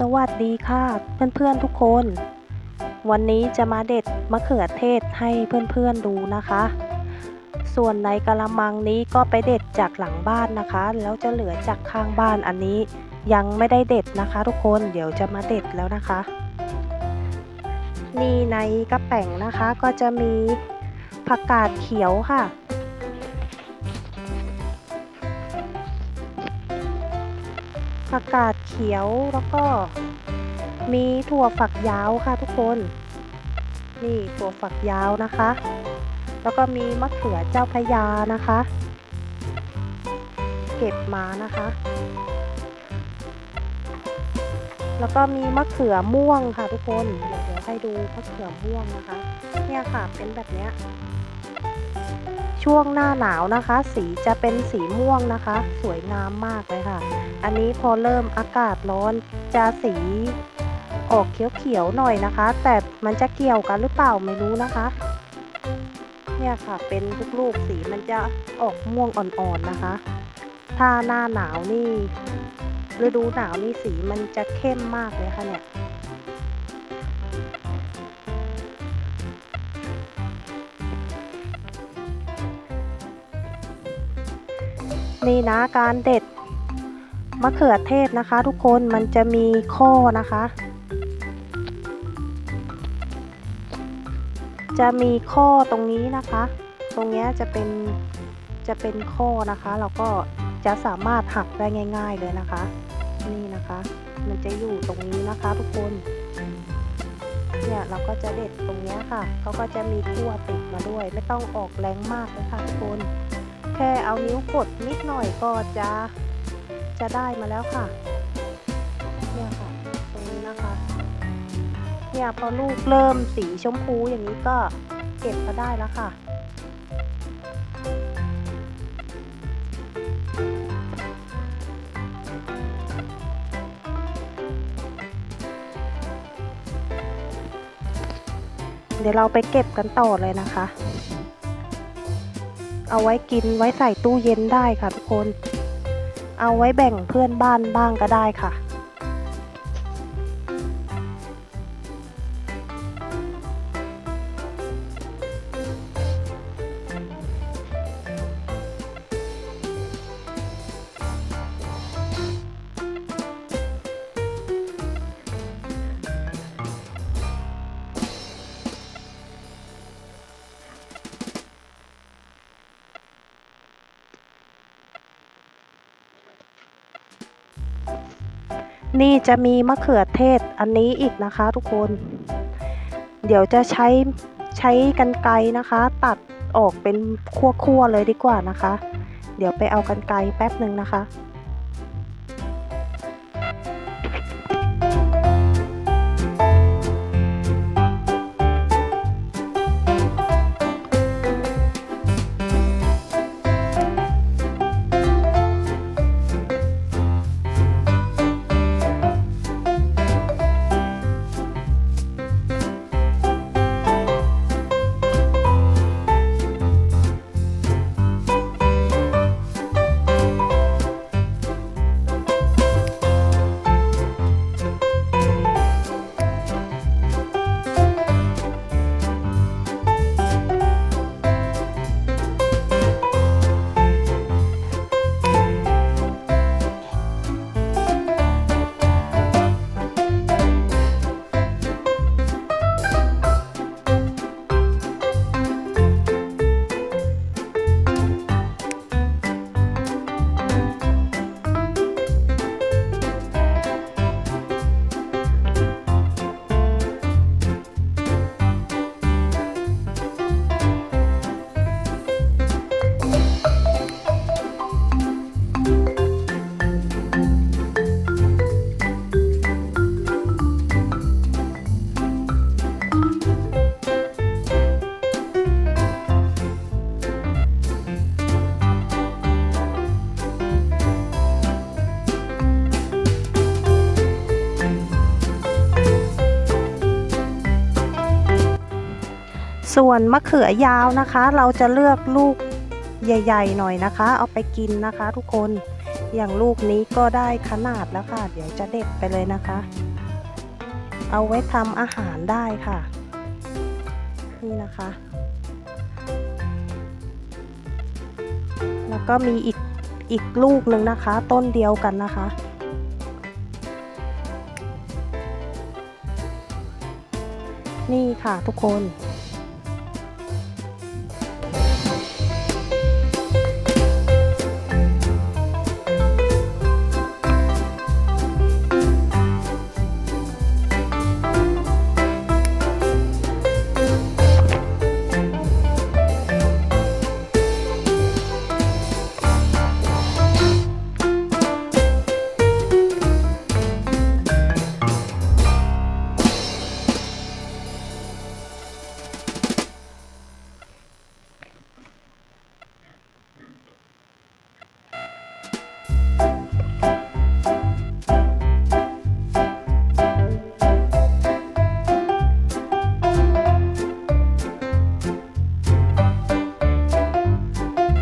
สวัสดีค่ะ เพื่อนๆทุกคน วันนี้จะมาเด็ดมะเขือเทศให้เพื่อนๆดูนะคะ ส่วนในกระมังนี้ก็ไปเด็ดจากหลังบ้านนะคะ แล้วจะเหลือจากข้างบ้านอันนี้ยังไม่ได้เด็ดนะคะ ทุกคนเดี๋ยวจะมาเด็ดแล้วนะคะ นี่ในกระแป๋งนะคะก็จะมีผักกาดเขียวค่ะผักกาด ขียวแล้วก็ มีถั่วฝักยาวค่ะทุกคน นี่ถั่วฝักยาวนะคะ แล้วก็มีมะเขือเจ้าพยานะคะ เก็บมานะคะ แล้วก็มีมะเขือม่วงค่ะทุกคน เดี๋ยวเดี๋ยวให้ดูมะเขือม่วงนะคะ เนี่ยค่ะเป็นแบบเนี้ย ช่วงหน้าหนาวนะคะ สีจะเป็นสีม่วงนะคะ สวยงามมากเลยค่ะ อันนี้พอเริ่มอากาศร้อนจะสีออกเขียวๆหน่อยนะคะ แต่มันจะเกี่ยวกันหรือเปล่าไม่รู้นะคะ เนี่ยค่ะเป็นลูกๆสีมันจะออกม่วงอ่อนๆนะคะ ถ้าหน้าหนาวนี่ฤดูหนาวนี่สีมันจะเข้มมากเลยค่ะเนี่ย นี่นะการเด็ดมะเขือเทศนะคะ ทุกคนมันจะมีข้อนะคะ จะมีข้อตรงนี้นะคะ ตรงนี้จะเป็นจะเป็นข้อนะคะ เราก็จะสามารถหักได้ง่าย ๆเลยนะคะ นี่นะคะ มันจะอยู่ตรงนี้นะคะทุกคนเนี่ยเราก็จะเด็ดตรงนี้ค่ะเขาก็จะมีขั้วติดมาด้วย ไม่ต้องออกแรงมากเลยค่ะทุกคน แค่เอานิ้วกดนิดหน่อยก็จะจะได้มาแล้วค่ะ เนี่ยค่ะ ตรงนี้นะคะ เนี่ยพอลูกเริ่มสีชมพูอย่างนี้ก็เก็บมาได้แล้วค่ะเดี๋ยวเราไปเก็บกันต่อเลยนะคะ เอาไว้กินไว้ใส่ตู้เย็นได้ค่ะทุกคน เอาไว้แบ่งเพื่อนบ้านบ้างก็ได้ค่ะ นี่จะมีมะเขือเทศอันนี้อีกนะคะทุกคน เดี๋ยวจะใช้ใช้กันไกลนะคะ ตัดออกเป็นคั่วๆเลยดีกว่านะคะ เดี๋ยวไปเอากันไกลแป๊บหนึ่งนะคะ ส่วนมะเขือยาวนะคะ เราจะเลือกลูกใหญ่ๆหน่อยนะคะ เอาไปกินนะคะทุกคนอย่างลูกนี้ก็ได้ขนาดแล้วค่ะ เดี๋ยวจะเด็ดไปเลยนะคะ เอาไว้ทำอาหารได้ค่ะ นี่นะคะ แล้วก็มีอีกอีกลูกหนึ่งนะคะ ต้นเดียวกันนะคะ นี่ค่ะทุกคน